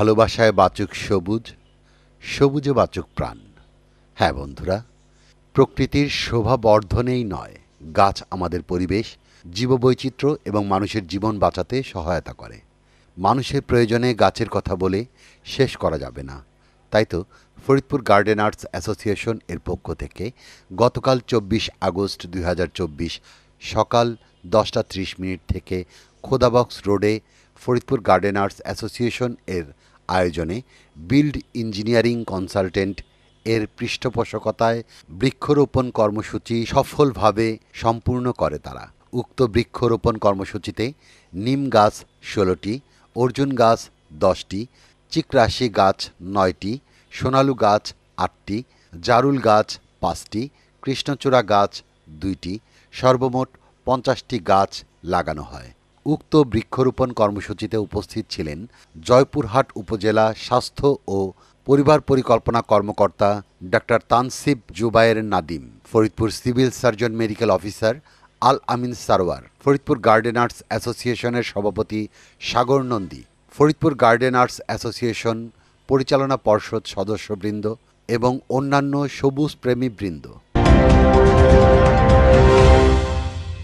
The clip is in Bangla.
ভালোবাসায় বাচক সবুজ, সবুজে বাচক প্রাণ। হ্যাঁ বন্ধুরা, প্রকৃতির শোভা বর্ধনেই নয়, গাছ আমাদের পরিবেশ, জীববৈচিত্র্য এবং মানুষের জীবন বাঁচাতে সহায়তা করে। মানুষের প্রয়োজনে গাছের কথা বলে শেষ করা যাবে না। তাই তো ফরিদপুর গার্ডেনার্স অ্যাসোসিয়েশন এর পক্ষ থেকে গতকাল চব্বিশ আগস্ট দুই হাজার চব্বিশ সকাল দশটা ত্রিশ মিনিট থেকে খোদাবক্স রোডে ফরিদপুর গার্ডেনার্স অ্যাসোসিয়েশন এর আয়োজনে বিল্ড ইঞ্জিনিয়ারিং কনসালটেন্ট এর পৃষ্ঠপোষকতায় বৃক্ষরোপণ কর্মসূচি সফলভাবে সম্পূর্ণ করে তারা। উক্ত বৃক্ষরোপণ কর্মসূচিতে নিম গাছ ষোলোটি, অর্জুন গাছ দশটি, চিকরাশি গাছ নয়টি, সোনালু গাছ আটটি, জারুল গাছ পাঁচটি, কৃষ্ণচূড়া গাছ দুইটি, সর্বমোট পঞ্চাশটি গাছ লাগানো হয়। উক্ত বৃক্ষরোপণ কর্মসূচিতে উপস্থিত ছিলেন জয়পুরহাট উপজেলা স্বাস্থ্য ও পরিবার পরিকল্পনা কর্মকর্তা doctor Tansib Zubayer Nadim, Faridpur civil surgeon medical officer Al Amin Sarwar, Faridpur gardeners অ্যাসোসিয়েশনের সভাপতি সাগর নন্দী, ফরিদপুর গার্ডেনার্স অ্যাসোসিয়েশন পরিচালনা পর্ষদ সদস্যবৃন্দ এবং অন্যান্য সবুজ প্রেমীবৃন্দ।